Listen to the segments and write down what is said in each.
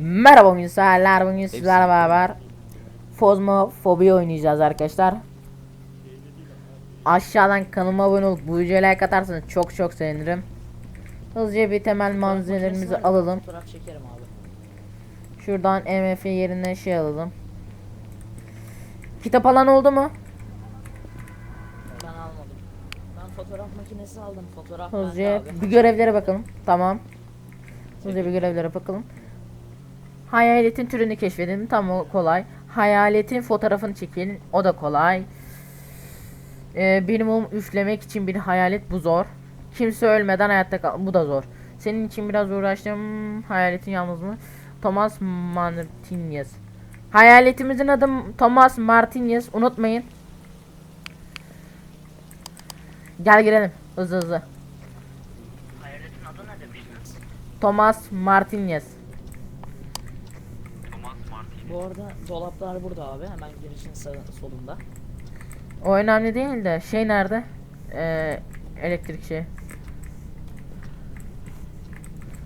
Merhaba güzeller bugün sizlerle beraber Fozmofobi oynayacağız arkadaşlar. Aşağıdan kanalıma abone olup bu videoya like atarsanız çok çok sevinirim. Hızlıca bir temel malzemelerimizi alalım. Şuradan MF yerine şey alalım. Kitap alan oldu mu? Ben almadım. Ben fotoğraf makinesi aldım. Fotoğraf Hızlıca bir görevlere bakalım. Tamam. Hızlıca bir görevlere bakalım Hayaletin türünü keşfedelim. Tam o kolay. Hayaletin fotoğrafını çekelim. O da kolay. Ee, benim mum üflemek için bir hayalet bu zor. Kimse ölmeden hayatta kal bu da zor. Senin için biraz uğraştım. Hayaletin yalnız mı? Thomas Martinez. Hayaletimizin adı Thomas Martinez. Unutmayın. Gel girelim. Hızlı hızlı. Hayaletin adı ne demiştiniz? Thomas Martinez. Bu arada dolaplar burada abi. Hemen girişin sağ, solunda. O önemli değil de şey nerede? Ee, elektrik şey.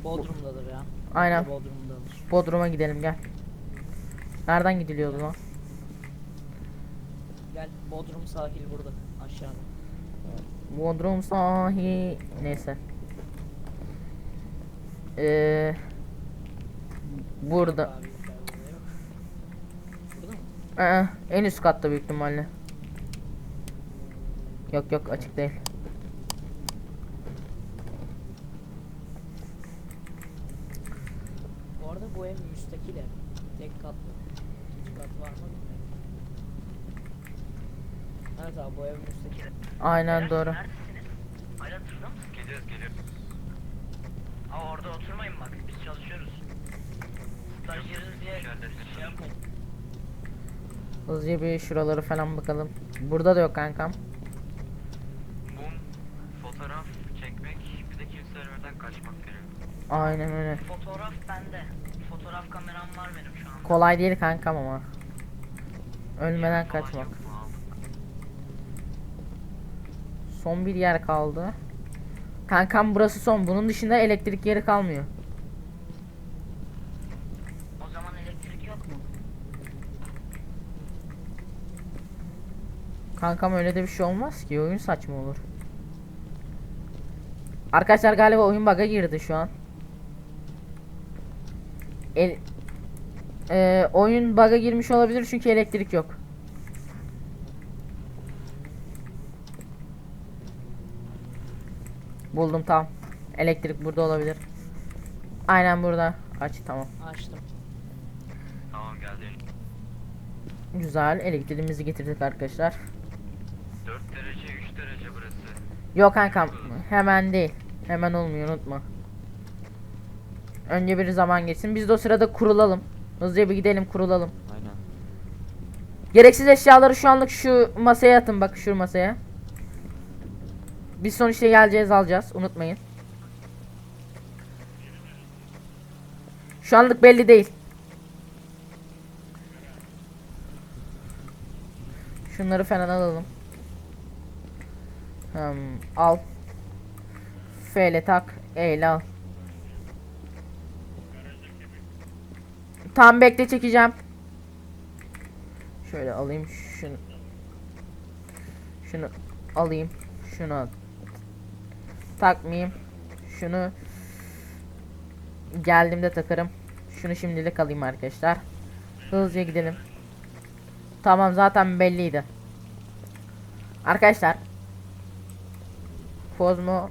Bodrum'dadır ya. Aynen. Bodrum'dadır. Bodrum'a gidelim gel. Nereden gidiliyordu lan? Gel Bodrum sahil burada. Aşağıda. Bodrum sahi neyse. Ee, burada. Abi. Aa, en üst katta büyük ihtimalle. Yok yok açık değil. Bu arada bu ev müstakil ev. Tek katlı. İkinci kat var mı bilmiyorum. Evet abi bu ev müstakil ev. Aynen doğru. Neredesiniz? Hala tırda mısınız? Geliyoruz geliyoruz. Aa orada oturmayın bak biz çalışıyoruz. Stajyeriz diye şey yapmayın. Hızlıca bir şuraları falan bakalım. Burada da yok kankam. Mum, fotoğraf çekmek, bir de kimse ölmeden kaçmak gerekiyor. Aynen öyle. Fotoğraf bende. Fotoğraf kameram var benim şu an. Kolay değil kankam ama. Ölmeden kaçmak. Son bir yer kaldı. Kankam burası son. Bunun dışında elektrik yeri kalmıyor. O zaman elektrik yok mu? Kankam öyle de bir şey olmaz ki. Oyun saçma olur. Arkadaşlar galiba oyun bug'a girdi şu an. El Ee, oyun bug'a girmiş olabilir çünkü elektrik yok. Buldum tamam. Elektrik burada olabilir. Aynen burada. Aç tamam. Açtım. Tamam geldi. Güzel. Elektriğimizi getirdik arkadaşlar. 4 derece, 3 derece burası. Yok kankam hemen değil. Hemen olmuyor unutma. Önce bir zaman geçsin. Biz de o sırada kurulalım. Hızlıca bir gidelim kurulalım. Aynen. Gereksiz eşyaları şu anlık şu masaya atın bak şu masaya. Biz sonuçta geleceğiz alacağız unutmayın. Şu anlık belli değil. Şunları falan alalım. Hmm, al. F ile tak. E ile al. Tam bekle çekeceğim. Şöyle alayım şunu. Şunu alayım. Şunu. Takmayayım. Şunu geldiğimde takarım. Şunu şimdilik alayım arkadaşlar. Hızlıca gidelim. Tamam zaten belliydi. Arkadaşlar Kozmo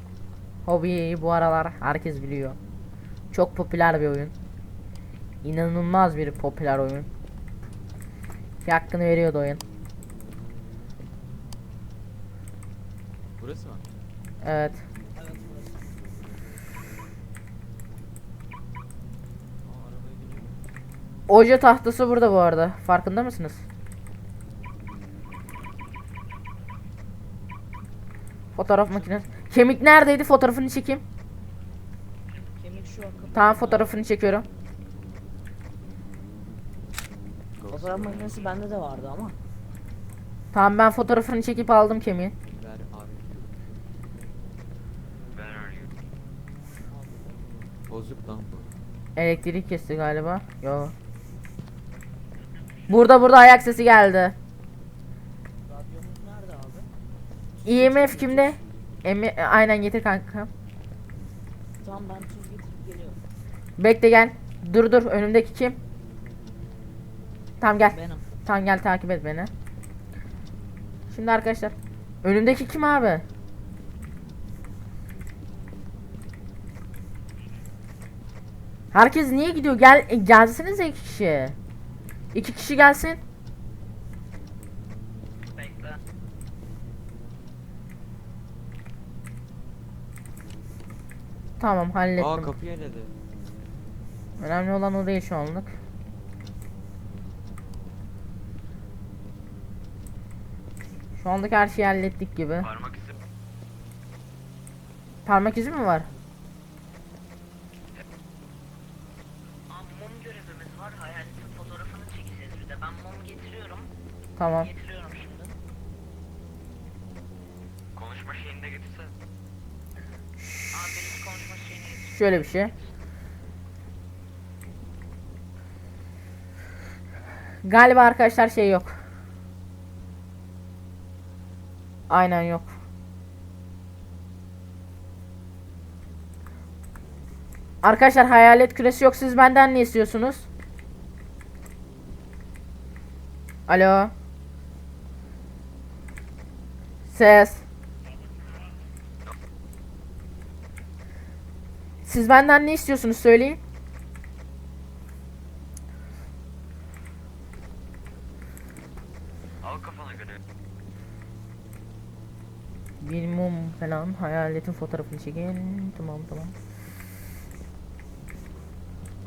Hobby'yi bu aralar herkes biliyor. Çok popüler bir oyun. İnanılmaz bir popüler oyun. Ki hakkını veriyordu oyun. Burası mı? Evet. Oje tahtası burada bu arada. Farkında mısınız? Fotoğraf makinesi. Kemik neredeydi? Fotoğrafını çekeyim. Kemik şu an kapı. Tamam fotoğrafını çekiyorum. Fotoğraf makinesi bende de vardı ama. Tamam ben fotoğrafını çekip aldım. Ver abi. Arıyorum. Bozuk lan bu. Elektrik kesti galiba. Yo. Burada burada ayak sesi geldi. Radyomuz nerede abi? IMF kimde? Emi aynen getir kanka. Tamam ben tuz getirip geliyorum. Bekle gel. Dur dur önümdeki kim? Tamam gel. Benim. Tamam gel takip et beni. Şimdi arkadaşlar. Önümdeki kim abi? Herkes niye gidiyor? Gel e, gelsinize iki kişi. İki kişi gelsin. Bekle. Tamam hallettim. Aa kapı yeniledi. Önemli olan o değil şu anlık. Şu anlık her şeyi hallettik gibi. Parmak izi Parmak izi mi var? Aa, mum görevimiz var. Hayaletin fotoğrafını çekeceğiz bir de. Ben mum getiriyorum. Tamam. Getiriyorum Şöyle bir şey. Galiba arkadaşlar şey yok. Aynen yok. Arkadaşlar hayalet küresi yok. Siz benden ne istiyorsunuz? Alo. Ses. Siz benden ne istiyorsunuz söyleyin. Al kafana göre. Bir mum falan hayaletin fotoğrafını çekin. Tamam tamam.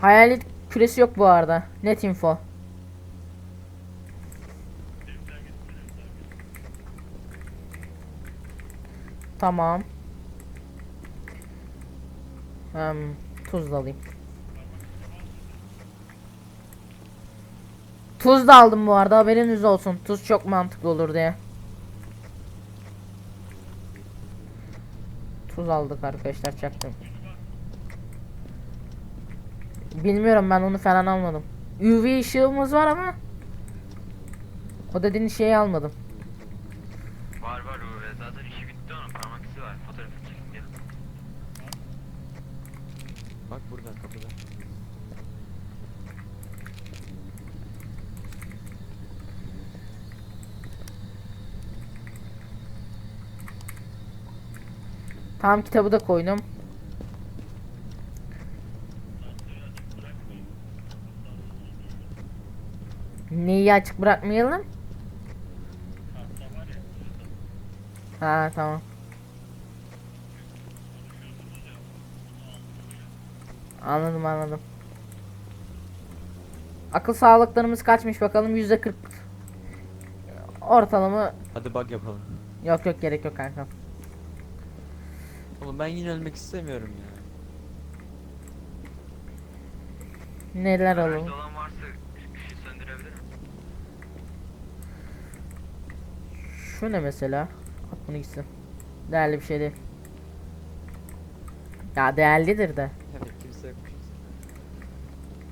Hayalet küresi yok bu arada. Net info. Tamam. Hem tuz da alayım. Tuz da aldım bu arada haberiniz olsun. Tuz çok mantıklı olur diye. Tuz aldık arkadaşlar çaktım. Bilmiyorum ben onu falan almadım. UV ışığımız var ama o dediğin şeyi almadım. Var var o zaten işi bitti onun parmak izi var. Fotoğrafını çekip gelin. Bak burada kapıda. Tamam kitabı da koydum. Neyi açık bırakmayalım? Ha tamam. Anladım anladım. Akıl sağlıklarımız kaçmış bakalım yüzde 40 ortalama Hadi bak yapalım. yok yok gerek yok kanka. Oğlum ben yine ölmek istemiyorum ya. Neler Garajda alalım? olan varsa ışığı söndürebilir mi? Şu ne mesela? At bunu gitsin. Değerli bir şey değil. Ya değerlidir de. Evet kimse yokmuş.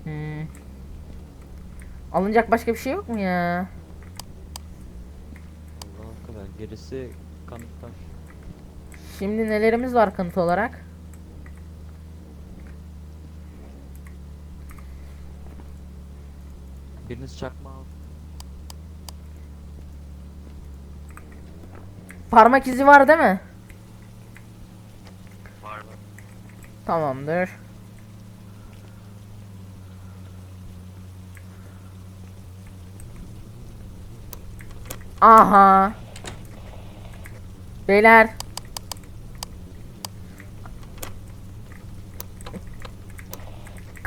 Hmm. Alınacak başka bir şey yok mu ya? Allah'ım kadar. Gerisi kanıtlar. Şimdi nelerimiz var kanıt olarak? Biriniz çakma al. Parmak izi var değil mi? Var var. Tamamdır. Aha. Beyler.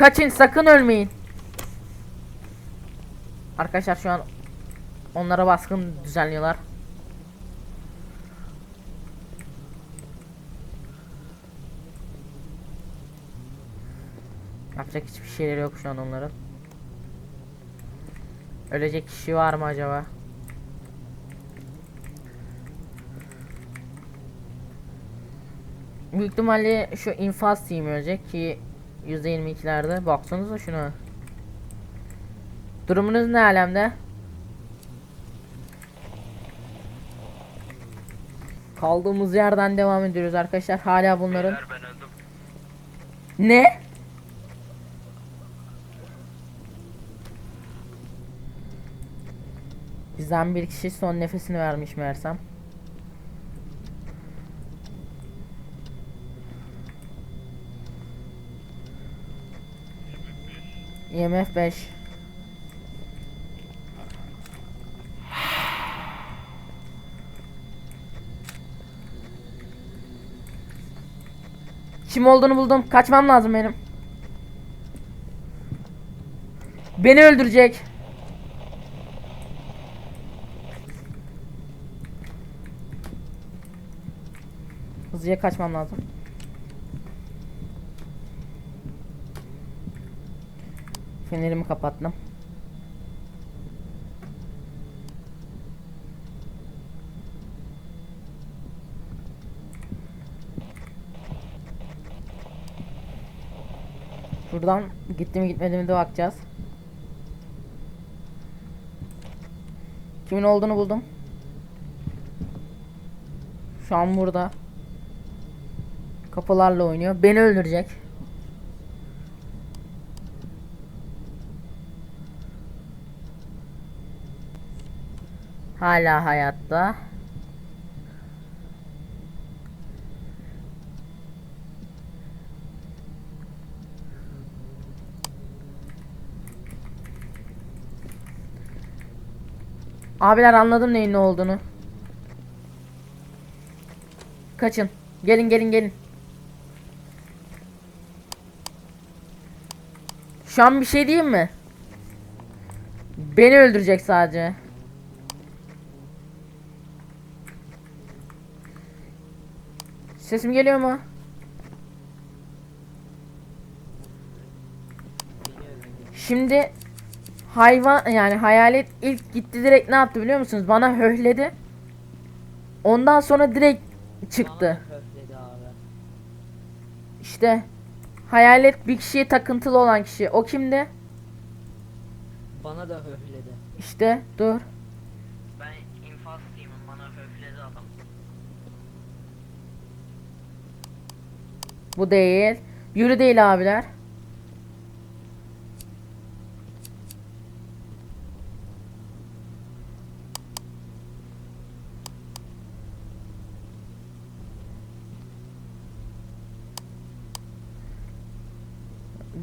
Kaçın sakın ölmeyin. Arkadaşlar şu an onlara baskın düzenliyorlar. Yapacak hiçbir şeyleri yok şu an onların. Ölecek kişi var mı acaba? Büyük ihtimalle şu infaz team ölecek ki %22'lerde. Baksanıza şuna. Durumunuz ne alemde? Kaldığımız yerden devam ediyoruz arkadaşlar. Hala bunların. Beyler. Ne? Bizden bir kişi son nefesini vermiş meğersem. IMF 5 Kim olduğunu buldum. Kaçmam lazım benim. Beni öldürecek. Hızlıca kaçmam lazım. Fenerimi kapattım. Şuradan gitti mi gitmedi mi de bakacağız. Kimin olduğunu buldum. Şu an burada. Kapılarla oynuyor. Beni öldürecek. Hala hayatta. Abiler anladım neyin ne olduğunu. Kaçın. Gelin gelin gelin. Şu an bir şey diyeyim mi? Beni öldürecek sadece. Sesim geliyor mu? Şimdi hayvan yani hayalet ilk gitti direkt ne yaptı biliyor musunuz? Bana höhledi. Ondan sonra direkt çıktı. İşte hayalet bir kişiye takıntılı olan kişi. O kimdi? Bana da höhledi. İşte dur. Ben infaz team'im bana höfledi adam. Bu değil. Yürü değil abiler.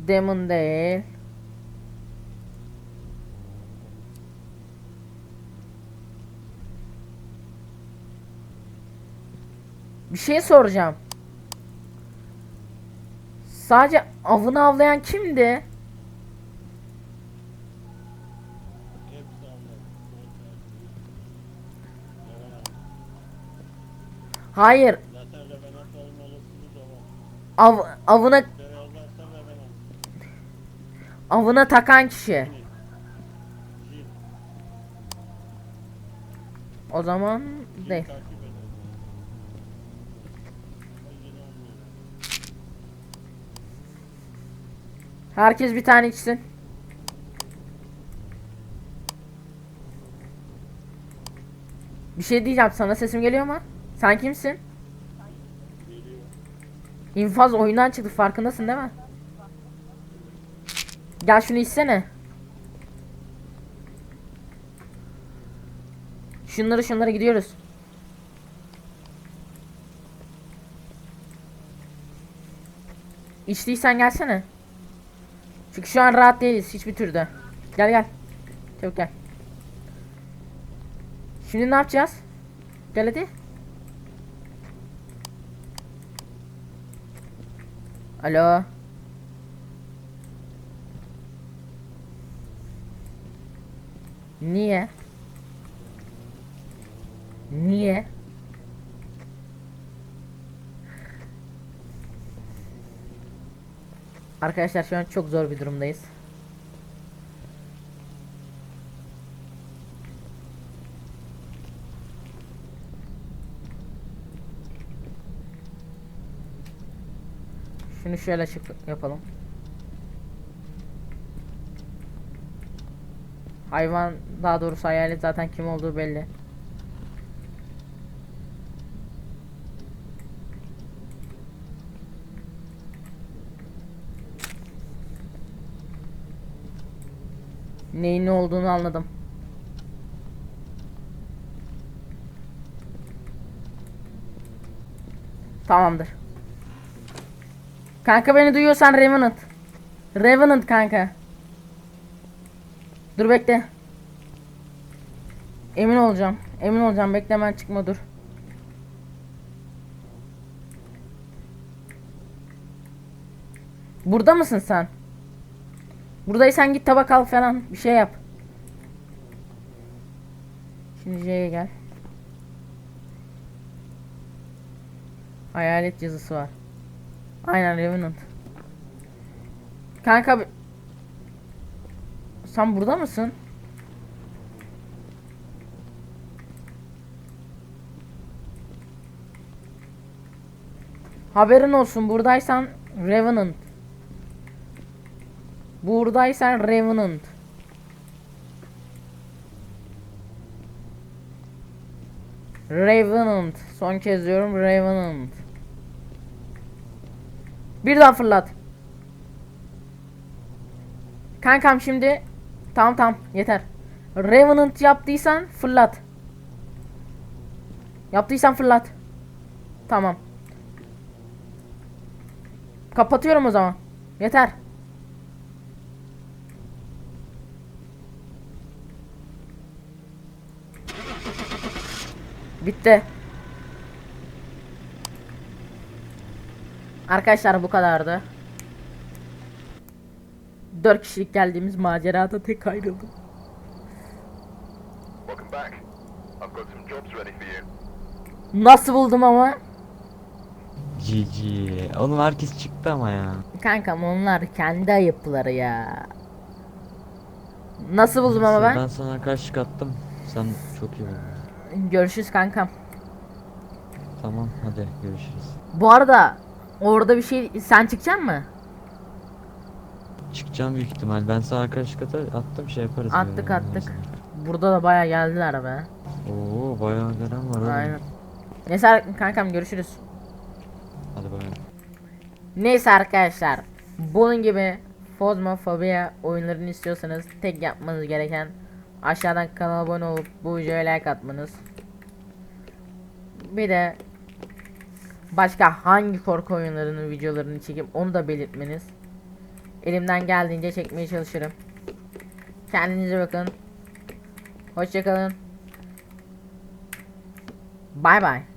Demon değil. Bir şey soracağım. Sadece avını avlayan kimdi? Hayır. Av, avına avına takan kişi. O zaman değil. takip eder. Ama Jin olmuyor. Herkes bir tane içsin. Bir şey diyeceğim sana sesim geliyor mu? Sen kimsin? İnfaz oyundan çıktı farkındasın değil mi? Gel şunu içsene. Şunları şunları gidiyoruz. İçtiysen gelsene. Çünkü şu an rahat değiliz hiçbir türde. Gel gel. Çabuk gel. Şimdi ne yapacağız? Gel hadi. Alo. Niye? Niye? Arkadaşlar şu an çok zor bir durumdayız. Şunu şöyle açık yapalım. Hayvan daha doğrusu hayalet zaten kim olduğu belli. Neyin ne olduğunu anladım. Tamamdır. Kanka beni duyuyorsan Revenant. Revenant kanka. Dur bekle. Emin olacağım. Emin olacağım. Bekle hemen çıkma dur. Burada mısın sen? Buradaysan git tabak al falan. Bir şey yap. Şimdi J'ye gel. Hayalet yazısı var. Aynen Revenant. Kanka sen burada mısın? Haberin olsun buradaysan Revenant. Buradaysan Revenant. Revenant. Son kez diyorum Revenant. Bir daha fırlat. Kankam şimdi tamam tamam yeter. Revenant yaptıysan fırlat. Yaptıysan fırlat. Tamam. Kapatıyorum o zaman. Yeter. Bitti. Arkadaşlar bu kadardı. 4 kişilik geldiğimiz macerada tek ayrıldım. Nasıl buldum ama? GG. Oğlum herkes çıktı ama ya. Kankam onlar kendi ayıpları ya. Nasıl buldum ama Ben ben? sana karşı attım. Sen çok iyi buldun. Görüşürüz kankam. Tamam hadi görüşürüz. Bu arada orada bir şey sen çıkacaksın mı? Çıkacağım büyük ihtimal. Ben sana karşı kata attım şey yaparız. Attık ya. attık. Burada da baya geldiler be. Oo bayağı gelen var oğlum. Aynen. Neyse kankam görüşürüz. Hadi bakalım. Neyse arkadaşlar. Bunun gibi Phasmophobia oyunlarını istiyorsanız tek yapmanız gereken aşağıdan kanala abone olup bu videoya like atmanız. Bir de başka hangi korku oyunlarının videolarını çekip onu da belirtmeniz. Elimden geldiğince çekmeye çalışırım. Kendinize bakın. Hoşçakalın. Bay bay.